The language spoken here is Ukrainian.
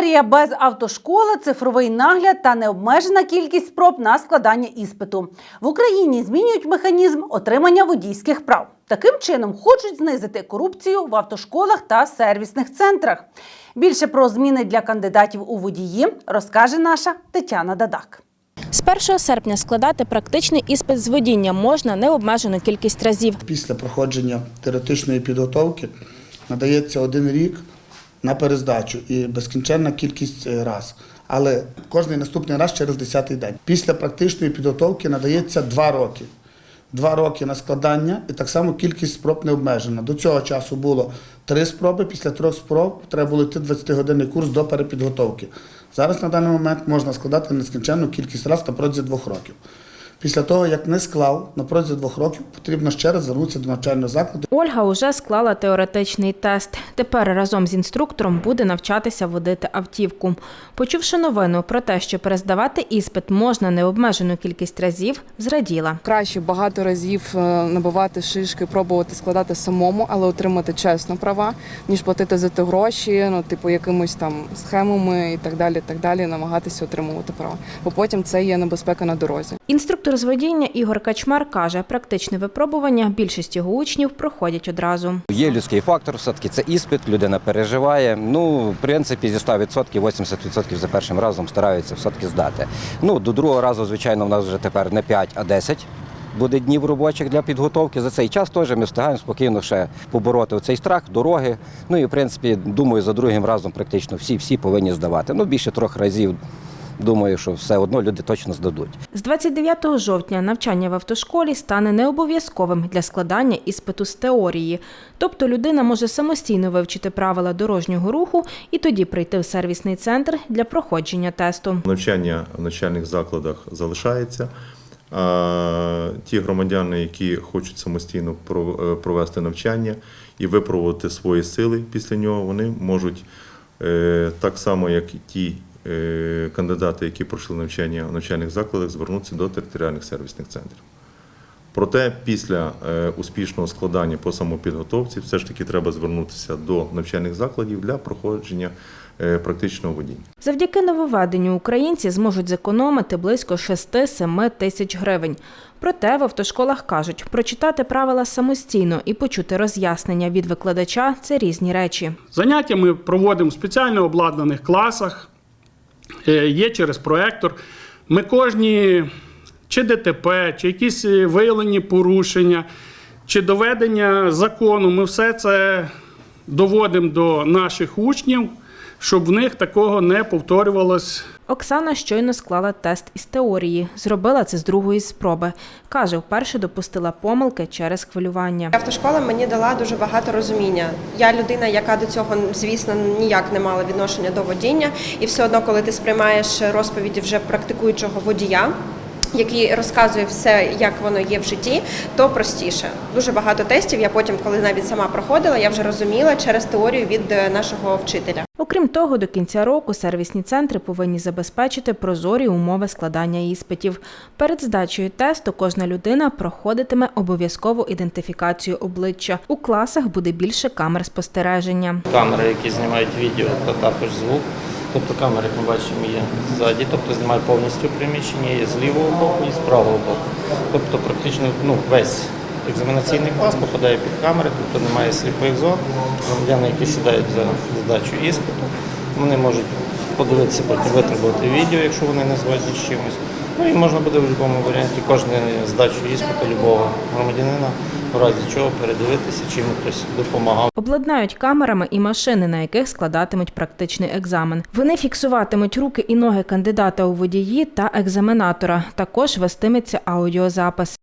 Теорія без автошколи, цифровий нагляд та необмежена кількість спроб на складання іспиту. В Україні змінюють механізм отримання водійських прав. Таким чином хочуть знизити корупцію в автошколах та сервісних центрах. Більше про зміни для кандидатів у водії розкаже наша Тетяна Дадак. З 1 серпня складати практичний іспит з водіння можна необмежену кількість разів. Після проходження теоретичної підготовки надається один рік на перездачу і безкінченна кількість е, раз. Але кожний наступний раз через 10-й день. Після практичної підготовки надається два роки. Два роки на складання і так само кількість спроб не обмежена. До цього часу було три спроби, після трьох спроб треба було йти 20-годинний курс до перепідготовки. Зараз на даний момент можна складати нескінченну кількість разів на протязі двох років. Після того, як не склав, на протязі двох років потрібно ще раз звернутися до навчального закладу. Ольга уже склала теоретичний тест. Тепер разом з інструктором буде навчатися водити автівку. Почувши новину про те, що перездавати іспит можна необмежену кількість разів, зраділа. Краще багато разів е, набивати шишки, пробувати складати самому, але отримати чесно права, ніж платити за те гроші, ну типу якимось там схемами і так далі. Так далі, намагатися отримувати права. Бо потім це є небезпека на дорозі. Інструктор з водіння Ігор Качмар каже, практичне випробування більшість його учнів проходять одразу. Є людський фактор, все-таки це іспит, людина переживає. Ну, в принципі, зі 100% 80% за першим разом стараються все-таки здати. Ну, до другого разу, звичайно, в нас вже тепер не 5, а 10 буде днів робочих для підготовки. За цей час теж ми встигаємо спокійно ще побороти цей страх, дороги. Ну і в принципі, думаю, за другим разом практично всі всі повинні здавати. Ну, більше трьох разів. Думаю, що все одно люди точно здадуть. З 29 жовтня навчання в автошколі стане необов'язковим для складання іспиту з теорії. Тобто людина може самостійно вивчити правила дорожнього руху і тоді прийти в сервісний центр для проходження тесту. Навчання в навчальних закладах залишається. А ті громадяни, які хочуть самостійно про- е, провести навчання і випробувати свої сили після нього, вони можуть е, так само, як і ті кандидати, які пройшли навчання в навчальних закладах, звернутися до територіальних сервісних центрів. Проте після е, успішного складання по самопідготовці все ж таки треба звернутися до навчальних закладів для проходження е, практичного водіння. Завдяки нововведенню українці зможуть зекономити близько 6-7 тисяч гривень. Проте в автошколах кажуть, прочитати правила самостійно і почути роз'яснення від викладача це різні речі. Заняття ми проводимо в спеціально обладнаних класах, е, є через проектор. Ми кожні чи ДТП, чи якісь е, виявлені порушення, чи доведення закону, ми все це доводимо до наших учнів, щоб в них такого не повторювалось Оксана щойно склала тест із теорії. Зробила це з другої спроби. Каже, вперше допустила помилки через хвилювання. Автошкола мені дала дуже багато розуміння. Я людина, яка до цього, звісно, ніяк не мала відношення до водіння, і все одно, коли ти сприймаєш розповіді вже практикуючого водія. Який розказує все, як воно є в житті, то простіше. Дуже багато тестів. Я потім, коли навіть сама проходила, я вже розуміла через теорію від е, нашого вчителя. Окрім того, до кінця року сервісні центри повинні забезпечити прозорі умови складання іспитів. Перед здачею тесту кожна людина проходитиме обов'язкову ідентифікацію обличчя. У класах буде більше камер спостереження. камери, які знімають відео та також звук. Тобто камери, як ми бачимо, є ззаді, тобто знімає повністю приміщення, є з лівого боку і з правого боку. Тобто практично ну, весь екзаменаційний клас попадає під камери, тобто немає сліпих зон. Громадяни, які сідають за здачу іспиту, вони можуть подивитися, потім витребувати відео, якщо вони не згодні з чимось. Ну і можна буде в будь-якому варіанті кожну здачу іспиту любого громадянина, в разі чого передивитися, чи йому хтось допомагав. Обладнають камерами і машини, на яких складатимуть практичний екзамен. Вони фіксуватимуть руки і ноги кандидата у водії та екзаменатора. Також вестиметься аудіозапис.